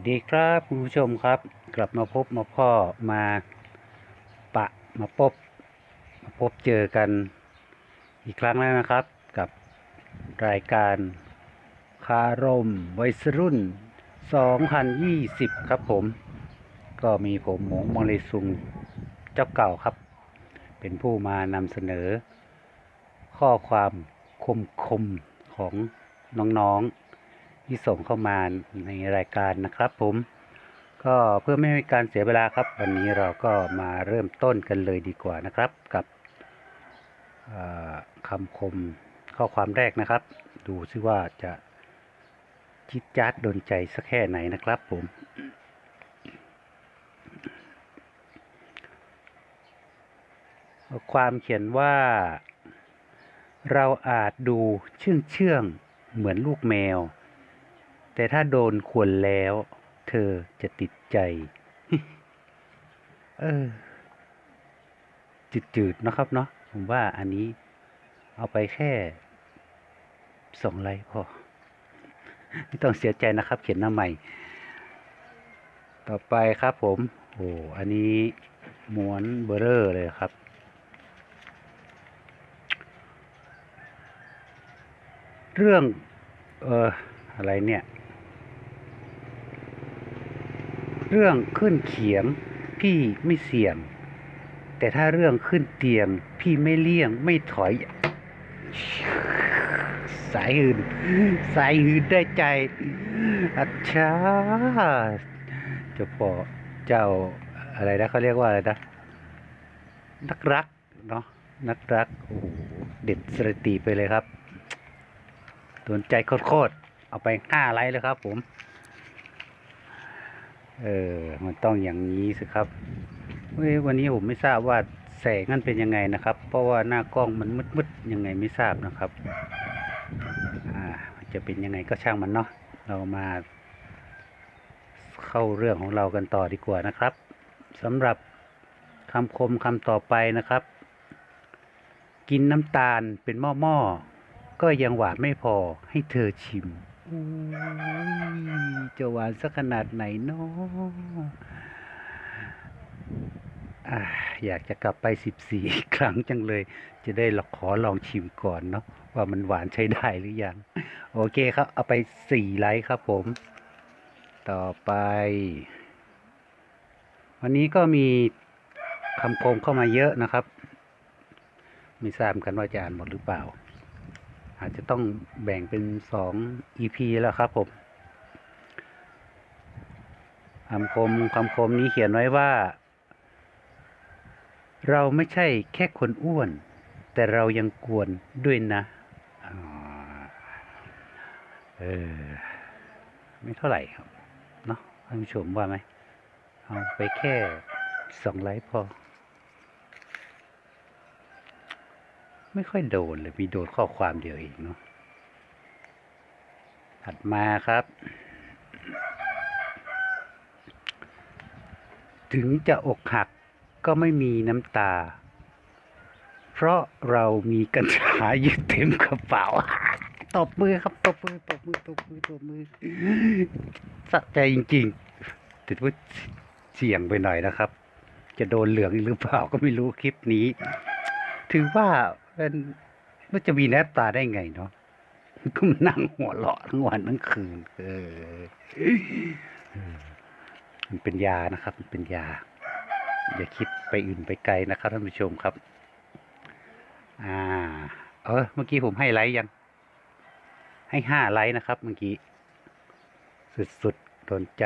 วัสดีครับคุณผู้ชมครับ กลับมาพบมาพ่อมาปะมาพบมาพบเจอกันอีกครั้งแล้วนะครับ กับรายการคารมวัยรุ่น 2020 ครับผม ก็มีผมหมงมอเลซุงเจ้าเก่าครับ เป็นผู้มานำเสนอ ข้อความคมคมของน้องๆ ที่ส่งเข้ามาในรายการนะครับผม ก็เพื่อไม่ให้การเสียเวลาครับ วันนี้เราก็มาเริ่มต้นกันเลยดีกว่านะครับ กับคำคมข้อความแรกนะครับ ดูซิว่าจะจิตจัดโดนใจสักแค่ไหนนะครับผม ความเขียนว่า เราอาจดูเชื่องเชื่องเหมือนลูกแมว แต่ถ้าโดนขวนแล้ว เธอจะติดใจ เออ จืดๆนะครับเนาะผมว่าอันนี้เอาไปแค่สองไลค์พอไม่ต้องเสียใจนะครับ เขียนหน้าใหม่ ต่อไปครับผมโอ้อันนี้ม้วนเบอร์เรอร์เลยครับ เรื่อง เอออะไรเนี่ย เรื่องขึ้นเขียงพี่ไม่เสี่ยง แต่ถ้าเรื่องขึ้นเตียง พี่ไม่เลี่ยงไม่ถอย สายหืนสายหืนได้ใจ อัจฉาเจ้าพ่อเจ้าอะไรนะเขาเรียกว่าอะไรนะนักรักเนาะนักรักโอ้โหเด็ดสติไปเลยครับโดนใจโคตรๆเอาไปห้าไลค์เลยครับผม เออ มันต้องอย่างนี้สิครับเว้ยวันนี้ผมไม่ทราบว่าแสงนั่นเป็นยังไงนะครับ เพราะว่าหน้ากล้องมันมืดๆยังไงไม่ทราบนะครับอ่าจะเป็นยังไงก็ช่างมันเนาะเรามาเข้าเรื่องของเรากันต่อดีกว่านะครับสำหรับคำคมคำต่อไปนะครับ กินน้ำตาลเป็นหม้อๆก็ยังหวานไม่พอให้เธอชิม จะหวานสักขนาดไหนเนาะออยากจะกลับไปสิบสี่ครั้งจังเลย จะได้ลองขอลองชิมก่อนเนาะว่ามันหวานใช้ได้หรือยัง โอเคครับ เอาไปสี่ไลค์ครับผม ต่อไป วันนี้ก็มีคำคมเข้ามาเยอะนะครับ ไม่ทราบกันว่าจะอ่านหมดหรือเปล่า อาจจะต้องแบ่งเป็นสอง EP แล้วครับผมคำคมคำคมนี้เขียนไว้ว่า เราไม่ใช่แค่คนอ้วน แต่เรายังกวนด้วยนะเออไม่เท่าไหร่ครับ เนาะท่านผู้ชมว่าไหม เอาไปแค่สองไลค์พอ ไม่ค่อยโดนเลยมีโดนข้อความเดียวเองเนาะถัดมาครับ ถึงจะอกหักก็ไม่มีน้ำตา เพราะเรามีกัญชาอยู่เต็มกระเป๋าตบมือครับตบมือตบมือตบมือตบมือสะใจจริงๆแต่ว่าเสี่ยงไปหน่อยนะครับ จะโดนเหลืองหรือเปล่าก็ไม่รู้คลิปนี้ ถือว่า เป็นมันจะมีแนบตาได้ไงเนาะก็มานั่งหัวเราะทั้งวันทั้งคืนเออเออมันเป็นยานะครับ มันเป็นยา อย่าคิดไปอื่นไปไกลนะครับท่านผู้ชมครับ อ่า เออเมื่อกี้ผมให้ไลค์ยัง ให้ห้าไลค์นะครับ เมื่อกี้ สุดๆโดนใจ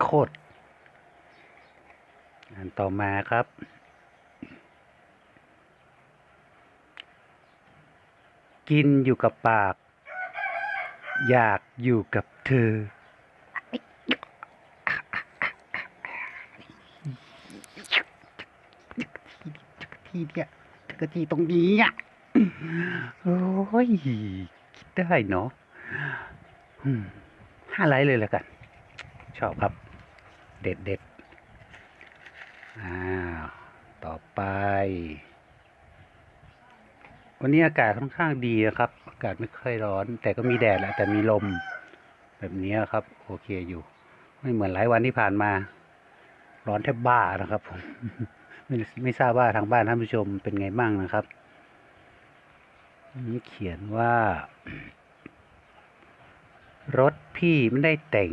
โคตรๆอันต่อมาครับ กินอยู่กับปาก อยากอยู่กับเธอ ที่เนี่ยกะทีตรงนี้อะโอ้ยคิดได้เนาะอืมห้าไลค์เลยแล้วกัน ชอบครับ เด็ดเด็ดอ้าวต่อไป วันนี้อากาศค่อนข้างดีนะครับ อากาศไม่ค่อยร้อน แต่ก็มีแดดแหละแต่มีลม แบบนี้ครับ โอเคอยู่ ไม่เหมือนหลายวันที่ผ่านมา ร้อนแทบบ้านะครับผมไม่ไม่ทราบว่าทางบ้านท่านผู้ชมเป็นไงบ้างนะครับนี่เขียนว่า รถพี่ไม่ได้แต่ง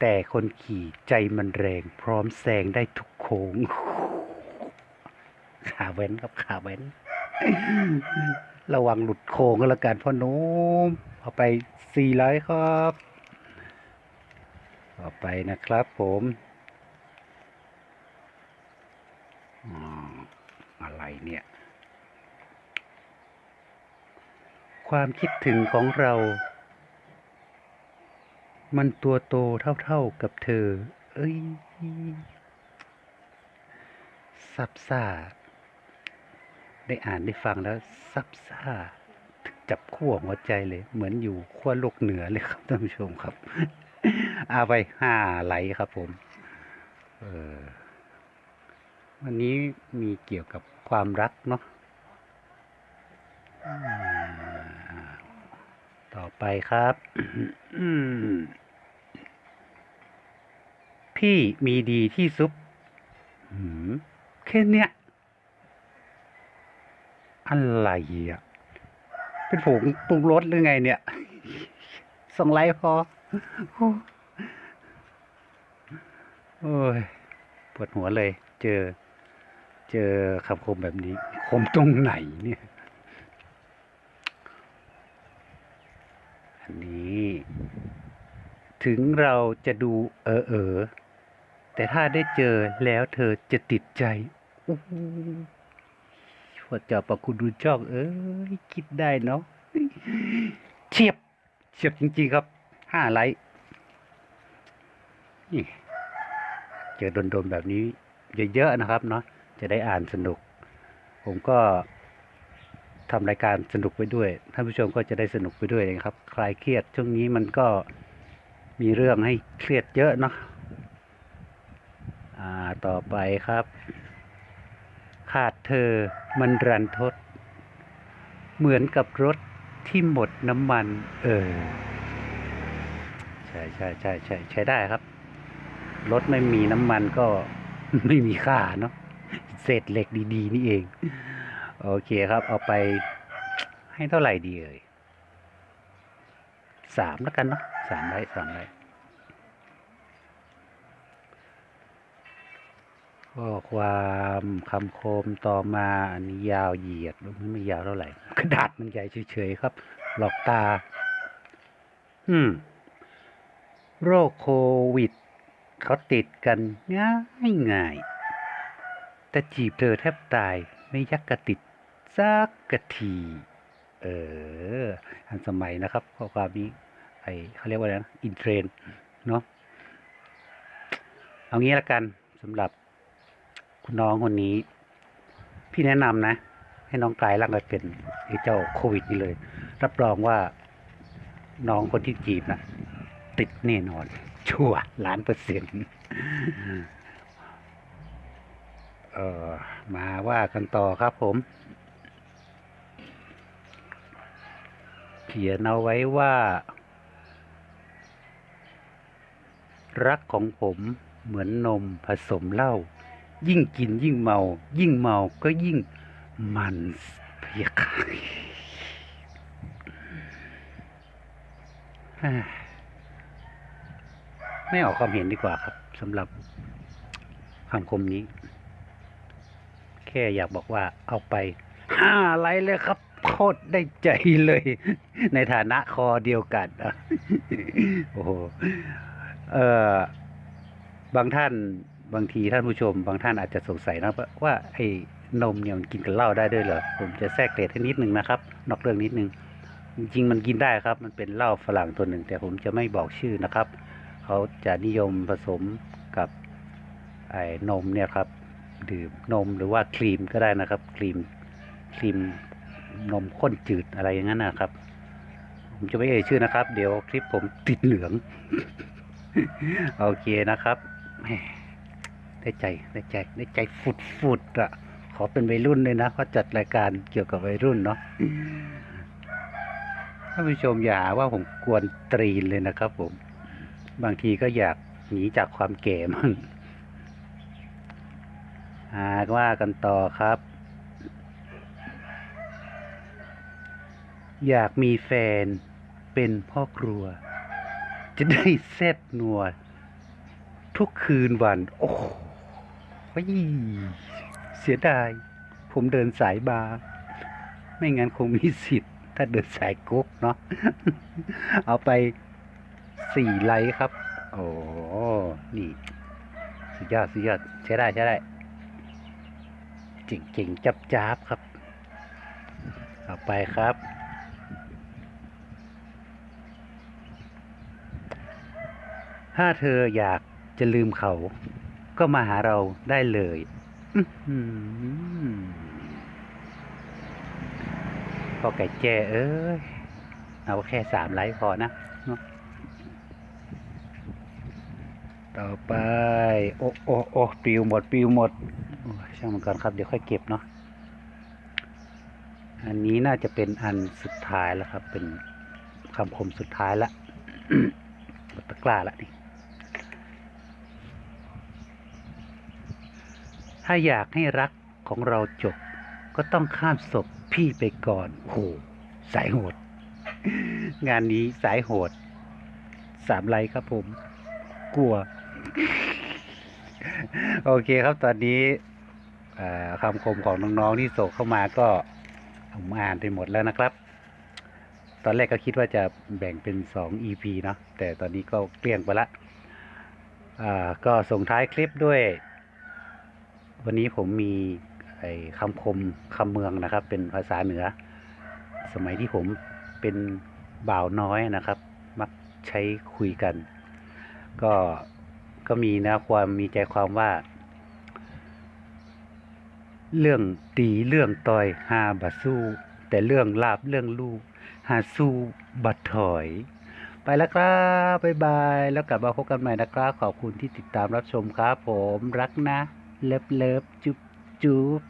แต่คนขี่ใจมันแรง พร้อมแซงได้ทุกโค้งขาเว้นครับขาเว้น ระวังหลุดโค้งก็แล้วกันพ่อหนุ่มเอาไปสี่ร้อยครับต่อไปนะครับผมอมอะไรเนี่ย ความคิดถึงของเรา มันตัวโตเท่าๆกับเธอ เอ้ยซับซ่า ได้อ่านได้ฟังแล้วซับซ่าจับขั้วหัวใจเลย เหมือนอยู่ขั้วโลกเหนือเลยครับท่านผู้ชมครับเอาไปห้าไหลครับผม เออวันนี้มีเกี่ยวกับความรักเนาะต่อไปครับพี่มีดีที่ซุปแค่เนี้ย อะไรอะ เป็นผงปรุงรสหรือไงเนี่ยส่งไลค์พอ โอ้ย ปวดหัวเลย เจอ เจอคำคมแบบนี้ คมตรงไหนเนี่ย อันนี้ ถึงเราจะดูเออเออแต่ถ้าได้เจอแล้วเธอจะติดใจ พระเจ้าประคุณดูจอก เอ้ยคิดได้เนาะเฉียบเฉียบจริงๆครับห้าไลค์นี่เจอโดนๆแบบนี้เยอะๆนะครับเนาะจะได้อ่านสนุก ผมก็ทำรายการสนุกไปด้วยท่านผู้ชมก็จะได้สนุกไปด้วยนะครับ คลายเครียดช่วงนี้มันก็มีเรื่องให้เครียดเยอะเนาะอ่าต่อไปครับ ขาดเธอมันรันทด เหมือนกับรถที่หมดน้ำมัน เออ ใช่ใช่ใช่ใช่ใช้ได้ครับ รถไม่มีน้ำมันก็ไม่มีค่าเนาะเศษเหล็กดี ๆ นี่เอง โอเคครับ เอาไปให้เท่าไหร่ดีเอ่ยสามแล้วกันเนาะสามไรสามไร ข้อความคำโคมต่อมาอันนี้ยาวเหยียดมันไม่ยาวเท่าไหร่กระดาษมันใหญ่เฉยๆครับ หลอกตา อืม โรคโควิด เขาติดกันง่ายง่ายแต่จีบเธอแทบตายไม่ยักกระติดซักกะที เออทันสมัยนะครับข้อความนี้ไอเขาเรียกว่าอะไรนะอินเทรนเนาะเอางี้ละกันสำหรับ คุณน้องคนนี้ พี่แนะนำนะ ให้น้องกลายร่างกายเป็นไอ้เจ้าโควิดนี่เลย รับรองว่าน้องคนที่จีบนะติดแน่นอน ชั่วล้านเปอร์เซ็นต์เออมาว่ากันต่อครับผม เขียนเอาไว้ว่า รักของผมเหมือนนมผสมเหล้า ยิ่งกินยิ่งเมา ยิ่งเมาก็ยิ่งมันเพียกไม่ออกความเห็นดีกว่าครับสำหรับคำคมนี้ แค่อยากบอกว่าเอาไปห้าไลค์เลยครับโคตรได้ใจเลย ในฐานะคอเดียวกันโอ้โหเออบางท่าน บางทีท่านผู้ชมบางท่านอาจจะสงสัยนะว่าว่าไอ้นมเนี่ยมันกินกับเหล้าได้ด้วยเหรอผมจะแทรกเกรดให้นิดนึงนะครับ นอกเรื่องนิดนึงจริงมันกินได้ครับ มันเป็นเหล้าฝรั่งตัวหนึ่ง แต่ผมจะไม่บอกชื่อนะครับ เขาจะนิยมผสมกับไอ้นมเนี่ยครับ ดื่มนมหรือว่าครีมก็ได้นะครับ ครีมครีมนมข้นจืดอะไรอย่างนั้นนะครับ ผมจะไม่เอ่ยชื่อนะครับ เดี๋ยวคลิปผมติดเหลือง โอเคนะครับ ได้ใจได้ใจได้ใจฟุดฟุดๆอะขอเป็นวัยรุ่นเลยนะเขาจัดรายการเกี่ยวกับวัยรุ่นเนาะท่านผู้ชมอย่าหาว่าผมกวนตรีนเลยนะครับ ผม บางทีก็อยากหนีจากความแก่มั่งหากว่ากันต่อครับ อยากมีแฟนเป็นพ่อครัว จะได้แซ่บนัวทุกคืนวัน โอ้โห เสียดาย ผมเดินสายบาร์ไม่งั้นคงมีสิทธิ์ ถ้าเดินสายกุ๊กเนาะเอาไปสี่ไลค์ครับ โอ้นี่ สุดยอดสุดยอดใช้ได้ใช้ได้เจ๋งเจ๋งจับจับครับ เอาไปครับ ถ้าเธออยากจะลืมเขา ก็มาหาเราได้เลยอื้อหือพอไก่แจ้เอ้ย เอาแค่สามไลค์พอนะ ต่อไป โอ้โอ้โอ้ปิวหมดปิวหมด ช่างมันก่อนครับ เดี๋ยวค่อยเก็บเนาะอันนี้น่าจะเป็นอันสุดท้ายแล้วครับ เป็นคำคมสุดท้ายละตะกร้าละนี่ ถ้าอยากให้รักของเราจบ ก็ต้องข้ามศพพี่ไปก่อนโหสายโหด งานนี้สายโหด สามไลค์ครับผม กลัว โอเคครับตอนนี้คำคมของน้องๆที่ส่งเข้ามาก็ผมอ่านไปหมดแล้วนะครับ ตอนแรกก็คิดว่าจะแบ่งเป็นสอง EP เนาะแต่ตอนนี้ก็เกลี้ยงไปละก็ส่งท้ายคลิปด้วย วันนี้ผมมีคำคมคำเมืองนะครับ เป็นภาษาเหนือ สมัยที่ผมเป็นบ่าวน้อยนะครับ มักใช้คุยกัน ก็ก็มีนะความมีใจความว่า เรื่องตีเรื่องต่อยหาบัดสู้ แต่เรื่องลาบเรื่องลูกหาสู้บัดถอย ไปแล้วครับบ๊ายบาย แล้วกลับมาพบกันใหม่นะครับ ขอบคุณที่ติดตามรับชมครับ ผมรักนะ เลิฟเลิฟจุ๊บจุ๊บ